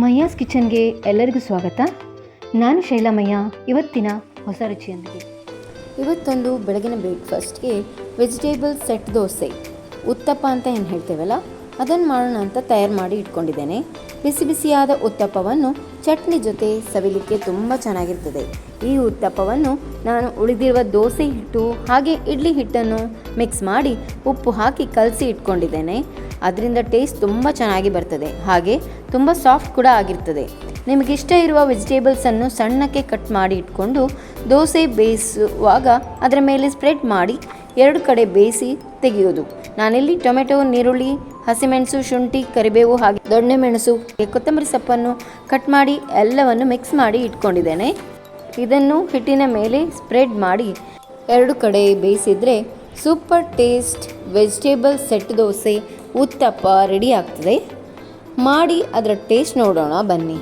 ಮಯ್ಯಾಸ್ ಕಿಚನ್ಗೆ ಎಲ್ಲರಿಗೂ ಸ್ವಾಗತ. ನಾನು ಶೈಲಾಮಯ್ಯ, ಇವತ್ತಿನ ಹೊಸ ರುಚಿಯೊಂದಿಗೆ. ಇವತ್ತೊಂದು ಬೆಳಗಿನ ಬ್ರೇಕ್ಫಾಸ್ಟ್ಗೆ ವೆಜಿಟೇಬಲ್ ಸೆಟ್ ದೋಸೆ. ಉತ್ತಪ್ಪ ಅಂತ ಏನು ಹೇಳ್ತೇವಲ್ಲ? ಅದನ್ನು ಮಾಡೋಣ ಅಂತ ತಯಾರು ಮಾಡಿ ಇಟ್ಕೊಂಡಿದ್ದೇನೆ. ಬಿಸಿ ಬಿಸಿಯಾದ ಉತ್ತಪ್ಪವನ್ನು ಚಟ್ನಿ ಜೊತೆ ಸವಿಲಿಕ್ಕೆ ತುಂಬ ಚೆನ್ನಾಗಿರ್ತದೆ. ಈ ಉತ್ತಪ್ಪವನ್ನು ನಾನು ಉಳಿದಿರುವ ದೋಸೆ ಹಿಟ್ಟು ಹಾಗೆ ಇಡ್ಲಿ ಹಿಟ್ಟನ್ನು ಮಿಕ್ಸ್ ಮಾಡಿ ಉಪ್ಪು ಹಾಕಿ ಕಲಸಿ ಇಟ್ಕೊಂಡಿದ್ದೇನೆ. ಅದರಿಂದ ಟೇಸ್ಟ್ ತುಂಬ ಚೆನ್ನಾಗಿ ಬರ್ತದೆ. ಹಾಗೆ ತುಂಬ ಸಾಫ್ಟ್ ಕೂಡ ಆಗಿರ್ತದೆ. ನಿಮಗಿಷ್ಟ ಇರುವ ವೆಜಿಟೇಬಲ್ಸನ್ನು ಸಣ್ಣಕ್ಕೆ ಕಟ್ ಮಾಡಿ ಇಟ್ಕೊಂಡು ದೋಸೆ ಬೇಯಿಸುವಾಗ ಅದರ ಮೇಲೆ ಸ್ಪ್ರೆಡ್ ಮಾಡಿ ಎರಡು ಕಡೆ ಬೇಯಿಸಿ ತೆಗೆಯೋದು ನಾನಿಲ್ಲಿ ಟೊಮೆಟೊ ನೀರುಳ್ಳಿ ಹಸಿಮೆಣಸು, ಶುಂಠಿ, ಕರಿಬೇವು ಹಾಗೆ ದೊಣ್ಣೆ ಮೆಣಸು ಕೊತ್ತಂಬರಿ ಸೊಪ್ಪನ್ನು ಕಟ್ ಮಾಡಿ ಎಲ್ಲವನ್ನು ಮಿಕ್ಸ್ ಮಾಡಿ ಇಟ್ಕೊಂಡಿದ್ದೇನೆ. ಇದನ್ನು ಹಿಟ್ಟಿನ ಮೇಲೆ ಸ್ಪ್ರೆಡ್ ಮಾಡಿ ಎರಡು ಕಡೆ ಬೇಯಿಸಿದರೆ super taste vegetable set dosa, uttapam ready ಆಗ್ತದೆ. ಮಾಡಿ ಅದರ ಟೇಸ್ಟ್ ನೋಡೋಣ ಬನ್ನಿ.